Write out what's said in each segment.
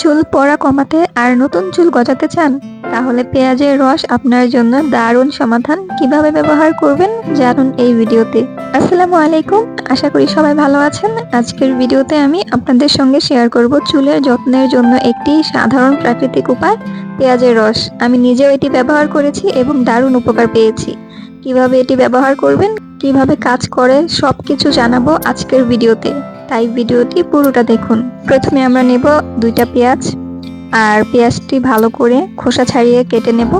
চুল পড়া কমাতে আর নতুন চুল গজাতে চান, তাহলে পেঁয়াজের রস আপনার জন্য দারুণ সমাধান। কীভাবে ব্যবহার করবেন জানুন এই ভিডিওতে। আসসালামু আলাইকুম, আশা করি সবাই ভালো আছেন। আজকের ভিডিওতে আমি আপনাদের সঙ্গে শেয়ার করব চুলের যত্নের জন্য একটি সাধারণ প্রাকৃতিক উপায়, পেঁয়াজের রস। আমি নিজেও এটি ব্যবহার করেছি এবং দারুণ উপকার পেয়েছি। কীভাবে এটি ব্যবহার করবেন, কীভাবে কাজ করে, সবকিছু জানাব আজকের ভিডিওতে। তাই ভিডিওটি পুরোটা দেখুন। প্রথমে আমরা নেব দুইটা পেঁয়াজ, আর পেঁয়াজটি ভালো করে খোসা ছাড়িয়ে কেটে নেব।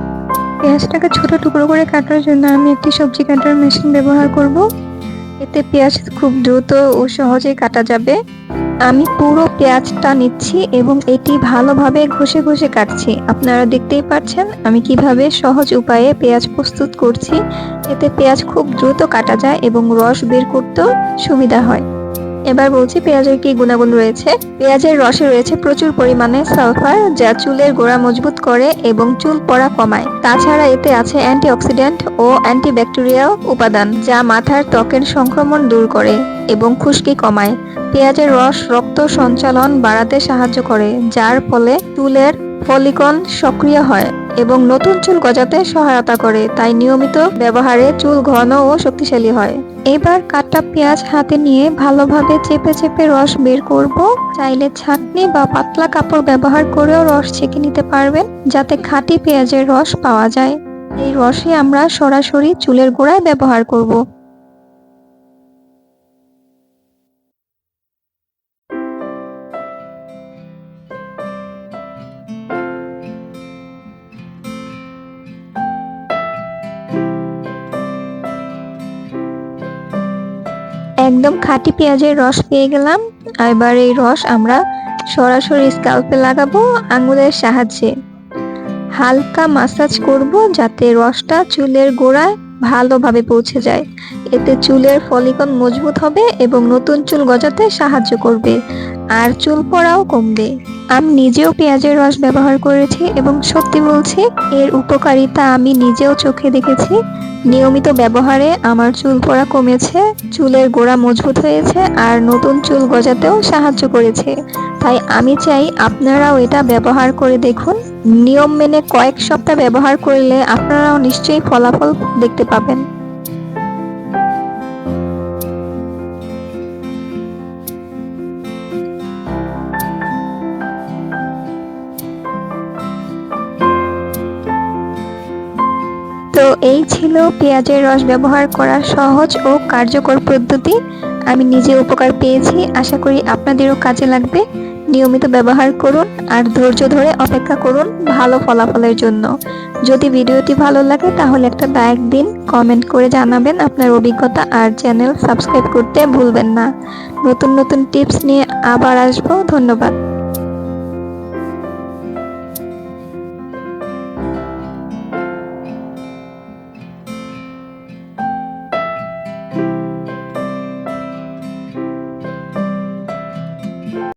পেঁয়াজটাকে ছোট টুকরো করে কাটার জন্য আমি একটি সবজি কাটার মেশিন ব্যবহার করব। এতে পেঁয়াজ খুব দ্রুত ও সহজেই কাটা যাবে। আমি পুরো পেঁয়াজটা নিচ্ছি এবং এটি ভালোভাবে ঘষে ঘষে কাটছি। আপনারা দেখতেই পাচ্ছেন আমি কীভাবে সহজ উপায়ে পেঁয়াজ প্রস্তুত করছি। এতে পেঁয়াজ খুব দ্রুত কাটা যায় এবং রস বের করতেও সুবিধা হয়। এবার বলছি পেঁয়াজের কি গুণাগুণ রয়েছে? পেঁয়াজের রসে রয়েছে প্রচুর পরিমাণে সালফার, যা চুলের গোড়া মজবুত করে এবং চুল পড়া কমায়। তাছাড়া এতে আছে অ্যান্টিঅক্সিডেন্ট ও অ্যান্টি অ্যান্টিব্যাকটেরিয়াল উপাদান, যা মাথার ত্বকের সংক্রমণ দূর করে এবং খুশকি কমায়। পেঁয়াজের রস রক্ত সঞ্চালন বাড়াতে সাহায্য করে, যার ফলে চুলের ফলিকন সক্রিয় হয়। এবং নতুন চুল গজাতে সহায়তা করে, তাই নিয়মিত ব্যবহারে চুল ঘন ও শক্তিশালী হয়। এবার কাটা পেঁয়াজ হাতে নিয়ে ভালোভাবে চেপে চেপে রস বের করব। চাইলে ছাঁকনি বা পাতলা কাপড় ব্যবহার করেও রস ছেঁকে নিতে পারবেন, যাতে খাঁটি পেঁয়াজের রস পাওয়া যায়। এই রসে আমরা সরাসরি চুলের গোড়ায় ব্যবহার করব। একদম খাঁটি পেঁয়াজের রস পেয়ে গেলাম। এবার এই রস আমরা সরাসরি স্কাল্পে লাগাবো আঙুলের সাহায্যে। হালকা মাসাজ করব যাতে রসটা চুলের গোড়ায় ভালোভাবে পৌঁছে যায়। এতে চুলের ফলিকন মজবুত হবে এবং নতুন চুল গজাতে সাহায্য করবে। আর চুল পড়াও কমবে। আমি নিজেও পেঁয়াজের রস ব্যবহার করেছি এবং সত্যি বলছি, এর উপকারিতা আমি নিজেও চোখে দেখেছি। নিয়মিত ব্যবহারে আমার চুল পড়া কমেছে, চুলের গোড়া মজবুত হয়েছে আর নতুন চুল গজাতেও সাহায্য করেছে। তাই আমি চাই আপনারাও এটা ব্যবহার করে দেখুন। নিয়ম মেনে কয়েক সপ্তাহ ব্যবহার করলে আপনারাও নিশ্চয়ই ফলাফল দেখতে পাবেন। তো এই ছিল পেঁয়াজের রস ব্যবহার করার সহজ ও কার্যকর পদ্ধতি। আমি নিজে উপকার পেয়েছি, আশা করি আপনাদেরও কাজে লাগবে। নিয়মিত ব্যবহার করুন আর ধৈর্য ধরে অপেক্ষা করুন ভালো ফলাফলের জন্য। যদি ভিডিওটি ভালো লাগে তাহলে একটা লাইক দিন, কমেন্ট করে জানাবেন আপনার অভিজ্ঞতা আর চ্যানেল সাবস্ক্রাইব করতে ভুলবেন না। নতুন নতুন টিপস নিয়ে আবার আসব, ধন্যবাদ।